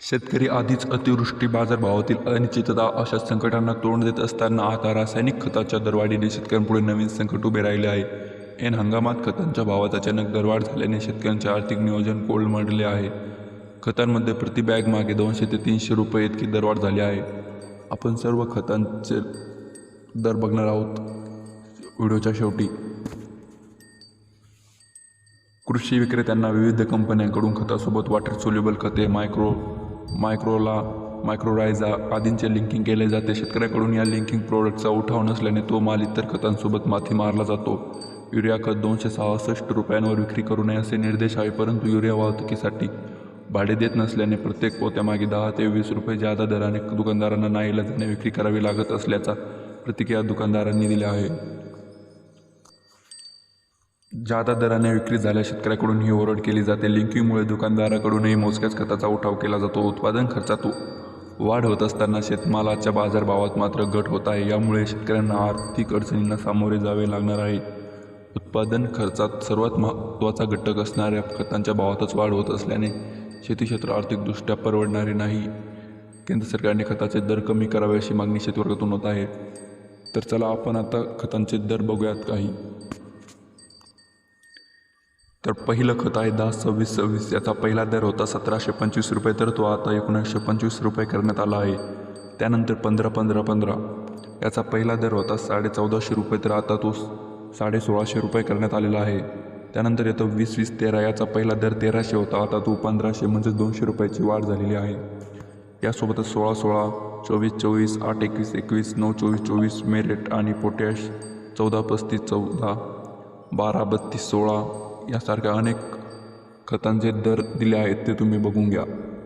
शेतकरी आधीच अतिवृष्टी बाजारभावातील अनिश्चितता अशा संकटांना तोंड देत असताना आता रासायनिक खताच्या दरवाढीने शेतकऱ्यांपुढे नवीन संकट उभे राहिले आहे. एन हंगामात खतांच्या भावात अचानक दरवाढ झाल्याने शेतकऱ्यांचे आर्थिक नियोजन कोलमडले आहे. खतांमध्ये प्रति बॅग मागे दोनशे ते तीनशे रुपये इतकी दरवाढ झाली आहे. आपण सर्व खतांचे दर बघणार आहोत. व्हिडिओच्या शेवटी. कृषी विक्रेत्यांना विविध कंपन्यांकडून खतासोबत वॉटर सोल्युबल खते मायक्रो मायक्रोला मायक्रोरायझा आदींचे लिंकिंग केले जाते. शेतकऱ्याकडून या लिंकिंग प्रोडक्टचा उठाव नसल्याने तो माल इतर खतांसोबत माथी मारला जातो. युरिया खत दोनशे सहासष्ट रुपयांवर विक्री करू नये असे निर्देश आहे परंतु युरिया वाहतुकीसाठी भाडे देत नसल्याने प्रत्येक पोत्यामागे दहा ते वीस रुपये जादा दराने दुकानदारांना नाईलाजाने विक्री करावी लागत असल्याचा प्रतिक्रिया दुकानदारांनी दिल्या आहे. जादा दराने विक्री झाल्या शेतकऱ्याकडून ही ओरड केली जाते. लिंकिंगमुळे दुकानदाराकडूनही मोजक्याच खताचा उठाव केला जातो. उत्पादन खर्चात वाढ होत असताना शेतमालाच्या बाजारभावात मात्र घट होत आहे. यामुळे शेतकऱ्यांना आर्थिक अडचणींना सामोरे जावे लागणार आहे. उत्पादन खर्चात सर्वात महत्त्वाचा घटक असणाऱ्या खतांच्या भावातच वाढ होत असल्याने शेती क्षेत्र आर्थिकदृष्ट्या परवडणारे नाही. केंद्र सरकारने खताचे दर कमी करावे अशी मागणी शेतवर्गातून होत आहे. तर चला आपण आता खतांचे दर बघूयात काही. तर पहिलं खत आहे दहा सव्वीस सव्वीस. याचा पहिला दर होता सतराशे पंचवीस रुपये तर तो आता एकोणीसशे पंचवीस रुपये करण्यात आला आहे. त्यानंतर पंधरा पंधरा पंधरा. याचा पहिला दर होता साडे चौदाशे रुपये तर आता तो साडे सोळाशे रुपये करण्यात आलेला आहे. त्यानंतर येतो वीस वीस तेरा. याचा पहिला दर तेराशे होता आता तो पंधराशे म्हणजे दोनशे रुपयाची वाढ झालेली आहे. यासोबतच सोळा सोळा चोवीस चोवीस आठ एकवीस एकवीस नऊ चोवीस चोवीस मेरिट आणि पोटॅश चौदा पस्तीस चौदा बारा बत्तीस सोळा यासारख्या अनेक खतांचे दर दिले आहेत ते तुम्ही बघून घ्या.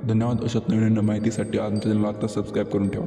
धन्यवाद अशा नवीन नवीन माहितीसाठी आमच्या चॅनलला आत्ता सबस्क्राईब करून ठेवा.